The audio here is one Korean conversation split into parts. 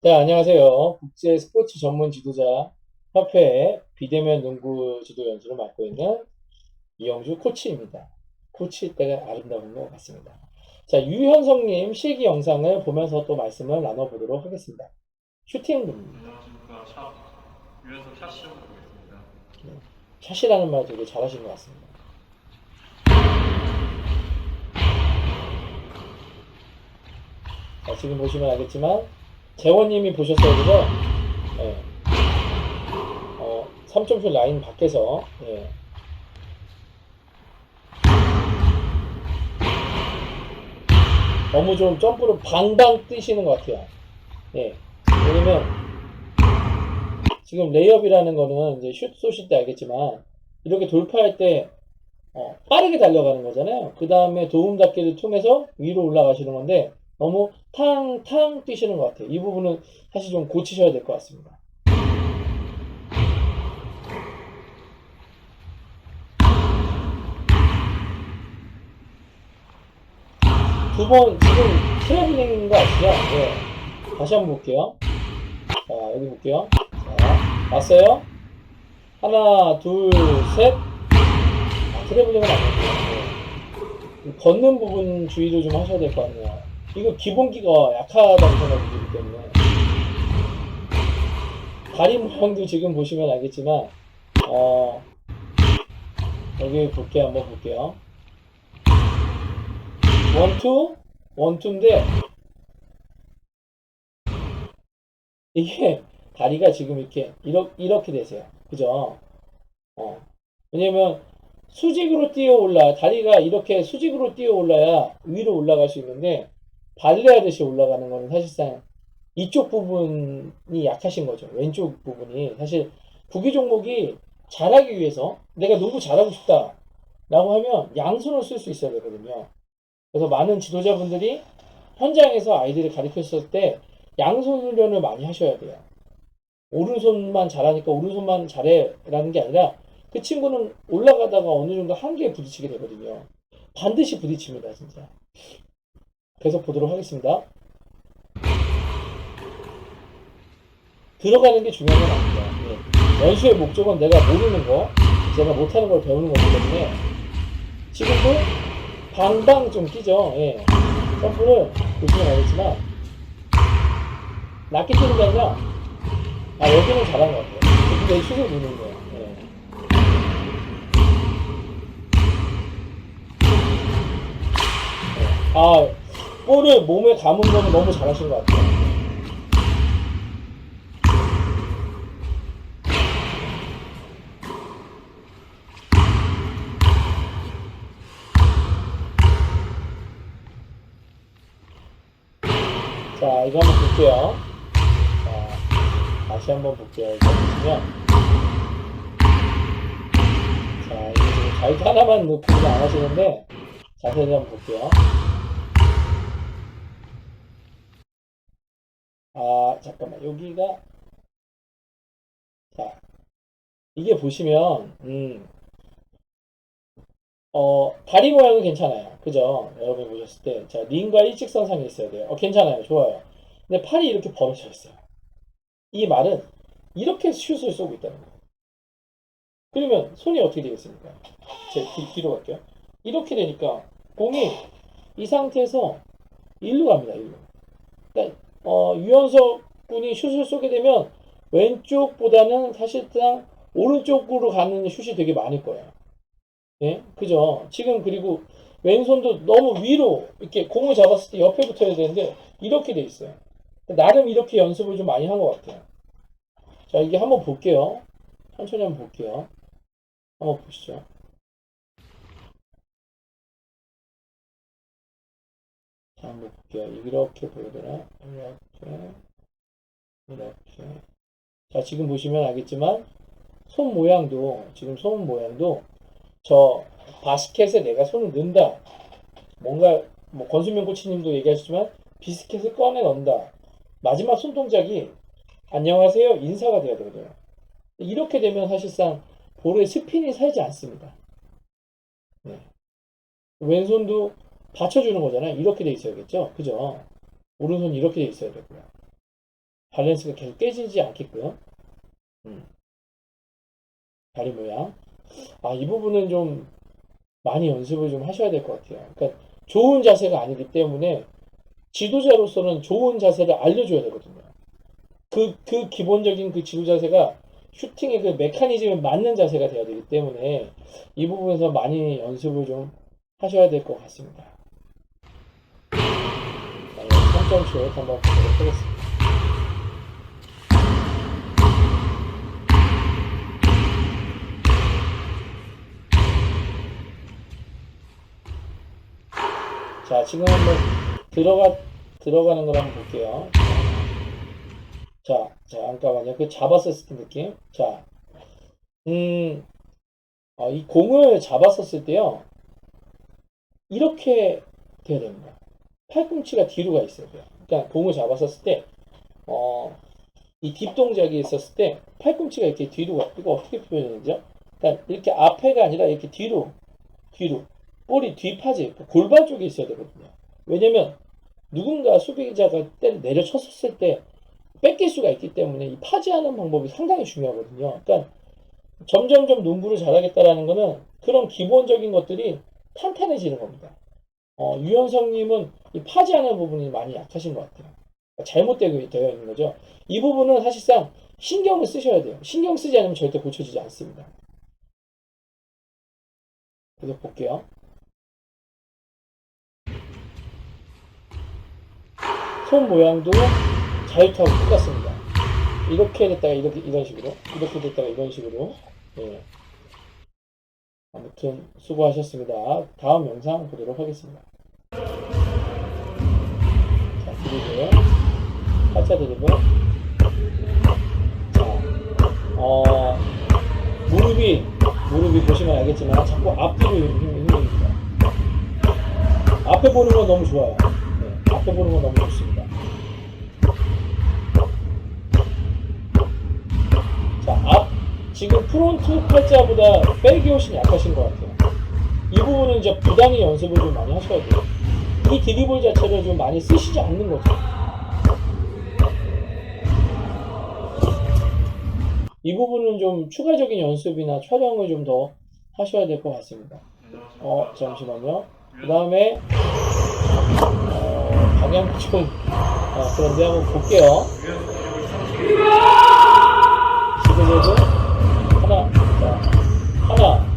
네, 안녕하세요. 국제 스포츠 전문 지도자 협회의 비대면 농구 지도 연수를 맡고 있는 이영주 코치입니다. 코치 때가 아름다운 것 같습니다. 자, 유현성님 실기 영상을 보면서 또 말씀을 나눠보도록 하겠습니다. 슈팅 안녕하십니까 샵 유연석 샷 시험 보겠습니다. 샷이라는 말 되게 잘하신 것 같습니다. 자, 지금 보시면 알겠지만 재원님이 보셨어야 되죠? 예. 어, 3점슛 라인 밖에서 예. 너무 좀 점프를 방방 뛰시는 것 같아요. 예. 왜냐면 지금 레이업이라는 거는 이제 슛 쏘실 때 알겠지만 이렇게 돌파할 때 어, 빠르게 달려가는 거잖아요. 그 다음에 도움 닫기를 통해서 위로 올라가시는 건데 너무 탕탕 뛰시는 것 같아요. 이 부분은 사실 좀 고치셔야 될 것 같습니다. 두 번 지금 트래블링인 거 아시죠? 네. 다시 한번 볼게요. 자 여기 볼게요. 자 왔어요. 하나 둘 셋. 아, 트래블링은 아니었고요. 네. 걷는 부분 주의를 좀 하셔야 될 것 같네요. 이거 기본기가 약하다는 생각이 들기 때문에. 다리 모양도 지금 보시면 알겠지만 어 여기 볼게요. 한번 볼게요. 원투? 원투인데 이게 다리가 지금 이렇게 이렇게, 이렇게 되세요. 그죠? 어. 왜냐면 수직으로 뛰어 올라 다리가 이렇게 수직으로 뛰어 올라야 위로 올라갈 수 있는데 발레하듯이 올라가는 거는 사실상 이쪽 부분이 약하신 거죠. 왼쪽 부분이. 사실 구기 종목이 잘하기 위해서 내가 농구 잘하고 싶다 라고 하면 양손을 쓸 수 있어야 되거든요. 그래서 많은 지도자분들이 현장에서 아이들을 가르쳤을 때 양손 훈련을 많이 하셔야 돼요. 오른손만 잘하니까 오른손만 잘해 라는 게 아니라 그 친구는 올라가다가 어느 정도 한계에 부딪히게 되거든요. 반드시 부딪힙니다, 진짜. 계속 보도록 하겠습니다. 들어가는 게 중요한 건 아닙니다. 예. 연수의 목적은 내가 모르는 거, 제가 못하는 걸 배우는 거기 때문에 지금도 방방 좀 끼죠. 예. 점프를 보시면 알겠지만 낮게 뛰는 게 아니라 아 여기는 잘한 것 같아요. 근데 슛을 보는 거예요. 예. 예. 아 볼을 몸에 감은 거는 너무 잘하신 것 같아요. 자, 이거 한번 볼게요. 자, 다시 한번 볼게요. 이거 보시면. 자, 이거 지금 자유투 하나만 놓고 안 하시는데, 자세히 한번 볼게요. 아, 잠깐만. 여기가, 자, 이게 보시면, 음, 어, 다리 모양은 괜찮아요. 그죠? 여러분이 보셨을 때. 자, 링과 일직선상에 있어야 돼요. 어, 괜찮아요. 좋아요. 근데 팔이 이렇게 벌어져 있어요. 이 말은 이렇게 슛을 쏘고 있다는 거예요. 그러면 손이 어떻게 되겠습니까? 제 뒤, 뒤로 갈게요. 이렇게 되니까 공이 이 상태에서 일로 갑니다. 일로. 그러니까 어, 유연석 군이 슛을 쏘게 되면 왼쪽보다는 사실상 오른쪽으로 가는 슛이 되게 많을 거예요. 예, 그죠? 지금 그리고 왼손도 너무 위로 이렇게 공을 잡았을 때 옆에 붙어야 되는데 이렇게 돼 있어요. 나름 이렇게 연습을 좀 많이 한 것 같아요. 자, 이게 한번 볼게요. 천천히 한번 볼게요. 한번 보시죠. 한번 볼게요. 이렇게 보이더라. 이렇게, 이렇게. 자, 지금 보시면 알겠지만, 손 모양도, 지금 손 모양도, 저 바스켓에 내가 손을 넣는다. 뭔가, 뭐, 권수명 코치님도 얘기하셨지만, 비스켓을 꺼내 넣는다. 마지막 손 동작이, 안녕하세요. 인사가 돼야 되거든요. 이렇게 되면 사실상 볼에 스핀이 살지 않습니다. 네. 왼손도 받쳐주는 거잖아요. 이렇게 돼 있어야겠죠? 그죠? 오른손 이렇게 돼 있어야 되고요. 밸런스가 계속 깨지지 않게끔. 음. 다리 모양. 아, 이 부분은 좀 많이 연습을 좀 하셔야 될 것 같아요. 그러니까 좋은 자세가 아니기 때문에 지도자로서는 좋은 자세를 알려줘야 되거든요. 그, 그 기본적인 그 지도 자세가 슈팅의 그 메커니즘에 맞는 자세가 돼야 되기 때문에 이 부분에서 많이 연습을 좀 하셔야 될 것 같습니다. 자, 3점슛 한번 보도록 하겠습니다. 자, 지금 한번 들어가, 들어가는 걸 한번 볼게요. 자, 자, 잠깐만요. 그 잡았었을 때 느낌. 자, 음, 어, 이 공을 잡았었을 때요. 이렇게 돼야 됩니다. 팔꿈치가 뒤로 가 있어야 돼요. 그러니까 공을 잡았었을 때, 어, 이 뒷동작이 있었을 때 팔꿈치가 이렇게 뒤로 가. 이거 어떻게 표현하는지요? 그러니까 이렇게 앞에가 아니라 이렇게 뒤로, 뒤로. 볼이 뒷파지, 그 골반 쪽에 있어야 되거든요. 왜냐면 누군가 수비자가 때를 내려쳤었을 때 뺏길 수가 있기 때문에 이 파지하는 방법이 상당히 중요하거든요. 그러니까 점점점 농구를 잘하겠다라는 거는 그런 기본적인 것들이 탄탄해지는 겁니다. 어, 유현성님은 이 파지하는 부분이 많이 약하신 것 같아요. 잘못되어 되어 있는 거죠. 이 부분은 사실상 신경을 쓰셔야 돼요. 신경 쓰지 않으면 절대 고쳐지지 않습니다. 계속 볼게요. 손 모양도 자유투하고 똑같습니다. 이렇게 됐다가 이렇게 이런 식으로, 이렇게 됐다가 이런 식으로. 예. 아무튼 수고하셨습니다. 다음 영상 보도록 하겠습니다. 자, 드리블, 팔자 드리블. 자, 어, 무릎이 무릎이 보시면 알겠지만 자꾸 앞뒤로 힘입니다. 앞에 보는 건 너무 좋아요. 네, 앞에 보는 건 너무 좋습니다. 자, 앞 지금 프론트 팔자보다 백이 훨씬 약하신 것 같아요. 이 부분은 이제 부단히 연습을 좀 많이 하셔야 돼요. 이 드리블 자체를 좀 많이 쓰시지 않는 거죠. 이 부분은 좀 추가적인 연습이나 촬영을 좀 더 하셔야 될 것 같습니다. 어, 잠시만요. 그 다음에, 어, 방향 좀, 어, 그런데 한번 볼게요. 시그널도 하나, 둘,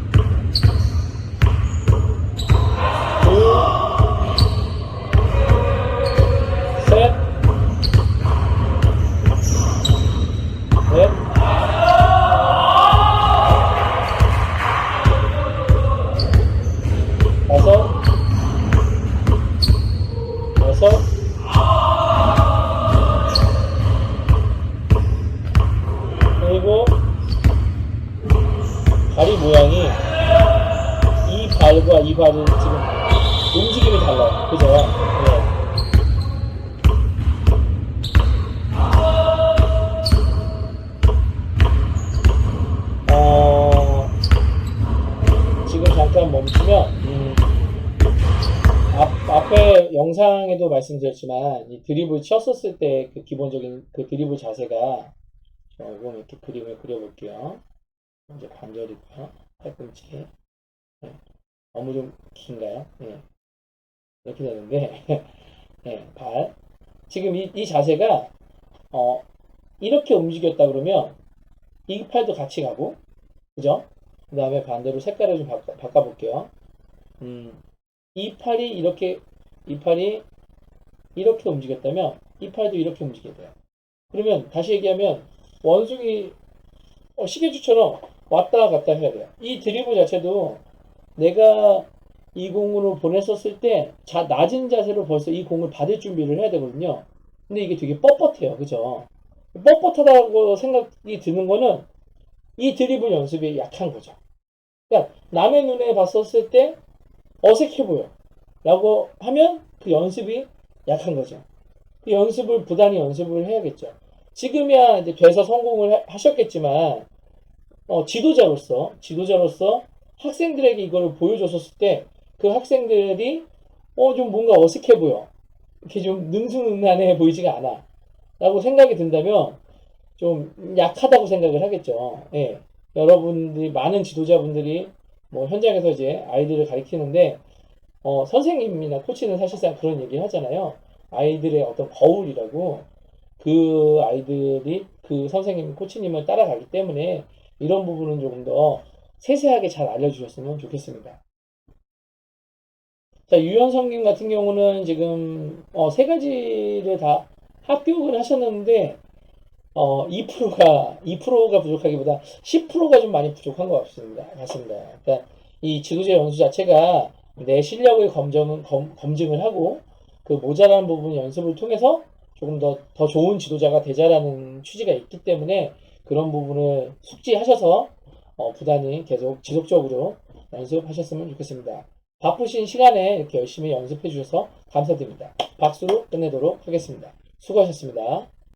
모양이 이 발과 이 발은 지금 움직임이 달라요. 그죠? 네. 어, 지금 잠깐 멈추면, 음, 앞, 앞에 영상에도 말씀드렸지만, 이 드리블 쳤었을 때 그 기본적인 그 드리블 자세가, 자, 이건 이렇게 그림을 그려볼게요. 이제 관절이고요. 팔꿈치. 네. 너무 좀 긴가요? 네. 이렇게 되는데, 네, 발. 지금 이, 이 자세가, 어, 이렇게 움직였다 그러면, 이 팔도 같이 가고, 그죠? 그 다음에 반대로 색깔을 좀 바꿔, 바꿔볼게요. 음, 이 팔이 이렇게, 이 팔이 이렇게 움직였다면, 이 팔도 이렇게 움직여야 돼요. 그러면, 다시 얘기하면, 원숭이, 어, 시계주처럼 왔다 갔다 해야 돼요. 이 드리블 자체도 내가 이 공으로 보냈었을 때 자, 낮은 자세로 벌써 이 공을 받을 준비를 해야 되거든요. 근데 이게 되게 뻣뻣해요. 그죠? 뻣뻣하다고 생각이 드는 거는 이 드리블 연습이 약한 거죠. 그러니까 남의 눈에 봤었을 때 어색해 보여. 라고 하면 그 연습이 약한 거죠. 그 연습을 부단히 연습을 해야겠죠. 지금이야 이제 돼서 성공을 하- 하셨겠지만 어, 지도자로서 지도자로서 학생들에게 이걸 보여줬었을 때 그 학생들이 어 좀 뭔가 어색해 보여 이렇게 좀 능수능란해 보이지가 않아 라고 생각이 든다면 좀 약하다고 생각을 하겠죠. 예. 여러분들이 많은 지도자분들이 뭐 현장에서 이제 아이들을 가르치는데 어, 선생님이나 코치는 사실상 그런 얘기 하잖아요. 아이들의 어떤 거울이라고 그 아이들이 그 선생님, 코치님을 따라가기 때문에 이런 부분은 조금 더 세세하게 잘 알려주셨으면 좋겠습니다. 자, 유현성님 같은 경우는 지금 어, 세 가지를 다 합격을 하셨는데 어, 2%가 2%가 부족하기보다 10%가 좀 많이 부족한 것 같습니다. 같습니다. 그러니까 이 지도자 연수 자체가 내 실력을 검증, 검, 검증을 하고 그 모자란 부분 연습을 통해서 조금 더, 더 좋은 지도자가 되자라는 취지가 있기 때문에 그런 부분을 숙지하셔서 어, 부단히 계속 지속적으로 연습하셨으면 좋겠습니다. 바쁘신 시간에 이렇게 열심히 연습해 주셔서 감사드립니다. 박수로 끝내도록 하겠습니다. 수고하셨습니다.